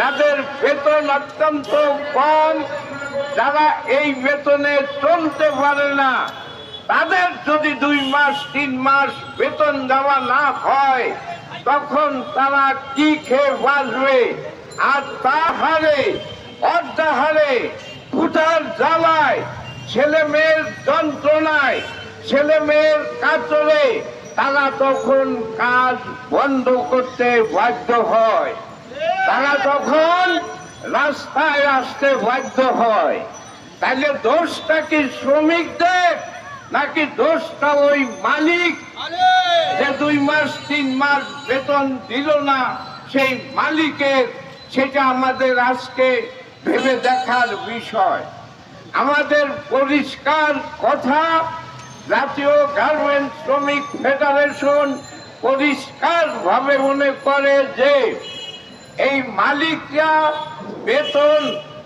যাদের বেতন অত্যন্ত কম। যারা এই বেতনে চলতে পারে না, তাদের যদি দুই মাস, তিন মাস বেতন দেওয়া না হয়, তখন তারা কি খেয়ে বাঁচবে? আর তা হারে অর্ধাহারে ক্ষুধার জ্বালায়, ছেলে মেয়ের যন্ত্রণায়, ছেলে মেয়ের কাতরে, তারা তখন কাজ বন্ধ করতে বাধ্য হয়। তারা তখন রাস্তায় আসতে বাধ্য হয়, তাহলে দোষটা কি শ্রমিকদের, নাকি দোষটা ওই মালিক? যে দুই মাস, তিন মাস বেতন দিল না, সেই মালিকের, সেটা আমাদের আজকে ভেবে দেখার বিষয়। আমাদের পরিষ্কার কথা, জাতীয় গার্মেন্ট শ্রমিক ফেডারেশন পরিষ্কার ভাবে মনে করে যে এই মালিকরা বেতন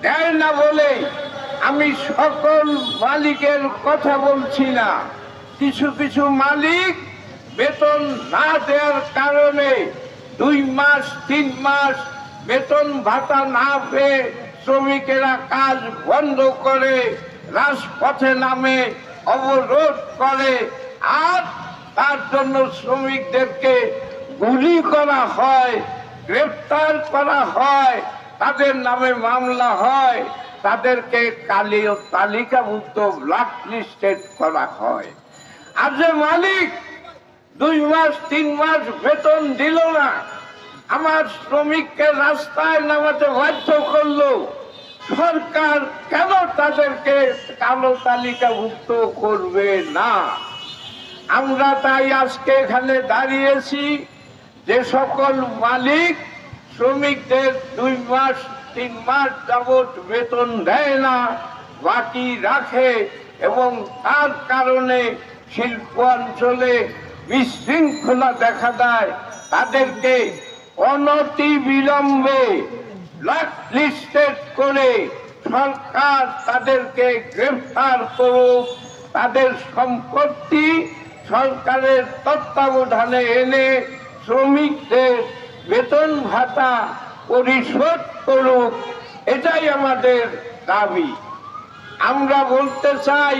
দেয় না বলে আমি সকল মালিকের কথা বলছি না। কিছু কিছু মালিক বেতন না দেওয়ার কারণে দুই মাস, তিন মাস বেতন ভাতা না পেয়ে শ্রমিকেরা কাজ বন্ধ করে রাজপথে নামে অবরোধ করে। আর তার জন্য শ্রমিকদেরকে গুলি করা হয়। গ্রেফতার করা হয়, তাদের নামে মামলা হয়, তাদেরকে কালি তালিকাভুক্ত ব্ল্যাক লিস্টেড করা হয়। আর যে মালিক দুই মাস, তিন মাস বেতন দিল না, আমার শ্রমিককে রাস্তায় নামাতে বাধ্য করল। সরকার কেন তাদেরকে কালো তালিকাভুক্ত করবে না? আমরা তাই আজকে এখানে দাঁড়িয়েছি। যে সকল মালিক শ্রমিকদের দুই মাস, তিন মাস যাবৎ বেতন দেয় না, বাকি রাখে এবং তার কারণে শিল্প অঞ্চলে বিশৃঙ্খলা দেখা দেয়, তাদেরকে অনতি বিলম্বে করে সরকার তাদেরকে গ্রেফতার করুক। তাদের সম্পত্তি সরকারের তত্ত্বাবধানে এনে শ্রমিকদের বেতন ভাতা পরিশোধ করুক, এটাই আমাদের দাবি। আমরা বলতে চাই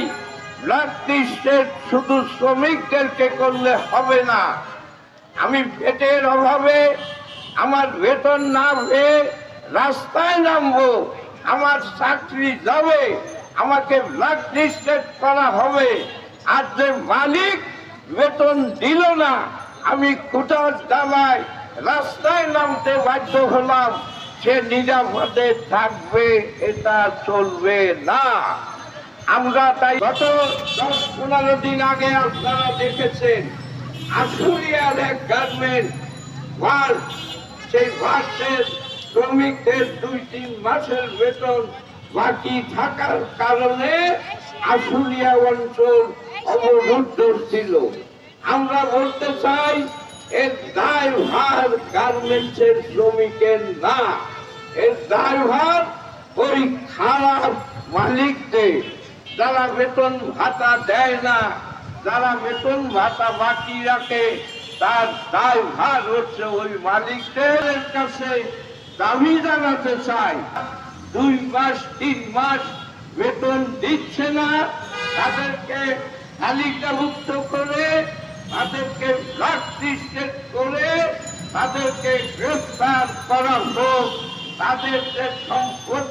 লিস্টেড শুধু শ্রমিকদেরকে করলে হবে না। আমি পেটের অভাবে আমার বেতন না পেয়ে রাস্তায় নামবো, আমার চাকরি যাবে, আমাকে ব্ল্যাক লিস্টেড করা হবে। আর যে মালিক বেতন দিল না আমি কুটার দামায় রাস্তায় নামতে বাধ্য হলাম। সে নিরাপদে থাকবে, এটা চলবে না। আমরা তাই গত দশ পনেরো দিন আগে আপনারা দেখেছেন, আশুলিয়ার এক গার্মেন্ট সেই ওয়ার্ডের শ্রমিকদের দুই তিন মাসের বেতন বাকি থাকার কারণে আশুলিয়া অঞ্চল অবরুদ্ধ ছিল। আমরা বলতে চাই এর দায়ভার গার্মেন্টসের শ্রমিকের না। এর দায়ভার ওই খারাপ মালিকদের। যারা বেতন ভাতা দেয় না, যারা বেতন ভাতা বাকি রাখে, তার দায়ভার হচ্ছে ওই মালিকদের কাছে। দাবি জানাতে চাই, দুই মাস, তিন মাস বেতন দিচ্ছে না, তাদেরকে তালিকাভুক্ত করে তাদেরকে লিস্টেড করে তাদেরকে গ্রেফতার করা হোক। তাদের যে সম্পদ